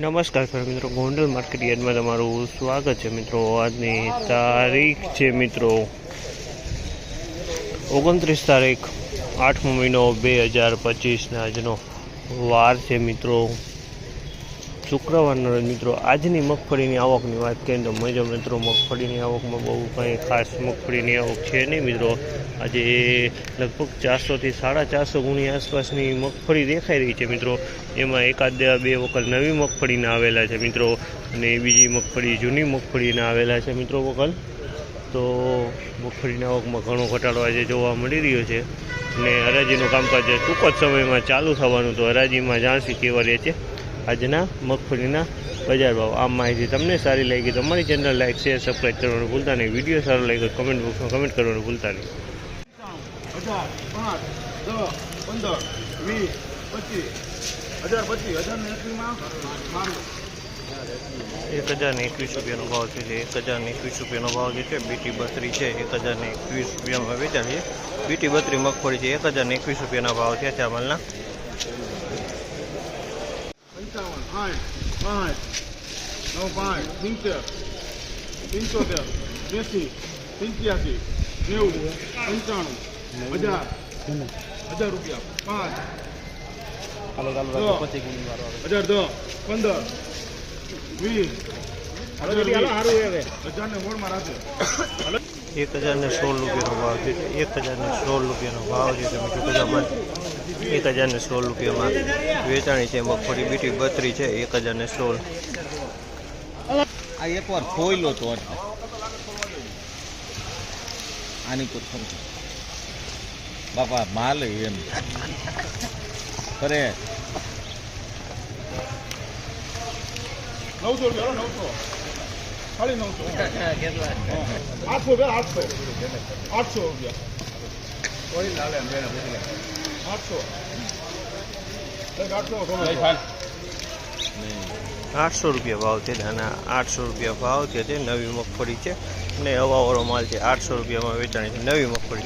નમસ્કાર મિત્રો, ગોંડલ માર્કેટ યાર્ડમાં તમારું સ્વાગત છે મિત્રો. આજની તારીખ છે મિત્રો ઓગણત્રીસ તારીખ, આઠમો મહિનો બે હજાર પચીસના આજનો વાર છે મિત્રો. શુક્રવારના મિત્રો, આજની મગફળીની આવકની વાત કરીએ તો મજો મિત્રો, મગફળીની આવકમાં બહુ કંઈ ખાસ મગફળીની આવક છે નહીં મિત્રો. આજે લગભગ ચારસોથી સાડા ચારસો ગુણી આસપાસની મગફળી દેખાઈ રહી છે મિત્રો. એમાં એકાદ બે વખત નવી મગફળીના આવેલા છે મિત્રો અને બીજી મગફળી જૂની મગફળીના આવેલા છે મિત્રો વકલ તો મગફળીના આવકમાં ઘણો ઘટાડો આજે જોવા મળી રહ્યો છે. અને હરાજીનું કામકાજ ટૂંક જ સમયમાં ચાલુ થવાનું તો હરાજીમાં જાણસી કેવા રહે છે. આજના મગફળીના બજાર ભાવ. આ માહિતી તમને સારી લાગી તો અમારી ચેનલ લાઈક શેર સબસ્ક્રાઈબ કરવાનું ભૂલતા નહીં. વીડિયો સારો લાગ્યો કમેન્ટ બોક્સમાં કમેન્ટ કરવાનું ભૂલતા નહીં. એક હજાર ને એકવીસ રૂપિયાનો ભાવ છે જે એક હજાર ને એકવીસ રૂપિયાનો ભાવ જે છે બીટી બત્રી છે એક હજાર ને એકવીસ રૂપિયામાં વેચાય છે. બીટી બત્રી મગફળી છે એક હજાર ને એકવીસ રૂપિયાના ભાવ છે ચાવલના પંચાવન સાઠ પાંચ નવ પાંચ સિત્તેર પંચોતેર એંસી પંચ્યાસી નેવું પંચાણું હજાર હજાર રૂપિયા પાંચ હજાર દસ પંદર વીસ એક હજાર ને સોળ રૂપિયાનો ભાવ છે એક હજાર ને સોળ રૂપિયાનો ભાવ છે તમે જો બજારમાં એક હજાર ને સોળ રૂપિયામાં વેચાણી છે મગફળી બીટી બત્રી છે એક હજાર ને સોળ. આ એકવાર ખોઈલો તો એટલે આની પર બાપા માલ એમ. અરે નવસો રૂપિયા નવસો. ખાલી નવસો. આઠસો રૂપિયા આઠસો. આઠસો રૂપિયા. કોઈ લાલે આઠસો રૂપિયા ભાવ છે ધાના આઠસો રૂપિયા ભાવ છે તે નવી મગફળી છે અને હવાવાળો માલ છે આઠસો રૂપિયામાં વેચાણી છે નવી મગફળી.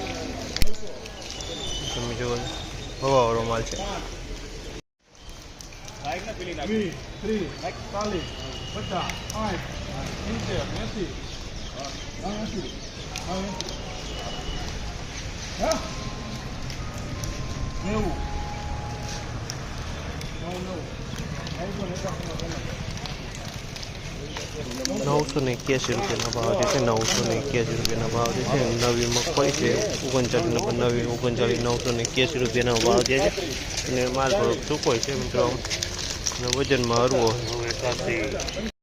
તમે જુઓ હવાવાળો માલ છે. હા નેવું નવ નવ નવસો ને એક્યાસી રૂપિયાના ભાવ જે છે. નવસો ને એક્યાસી રૂપિયાના ભાવ જે છે નવી મગફળી છે ઓગણચાળીસ નંબર નવી ઓગણચાલીસ નવસો ને એક્યાસી રૂપિયાનો ભાવ જે છે અને માલ થોડોક સૂકો છે મિત્રો. અને વજનમાં હરવો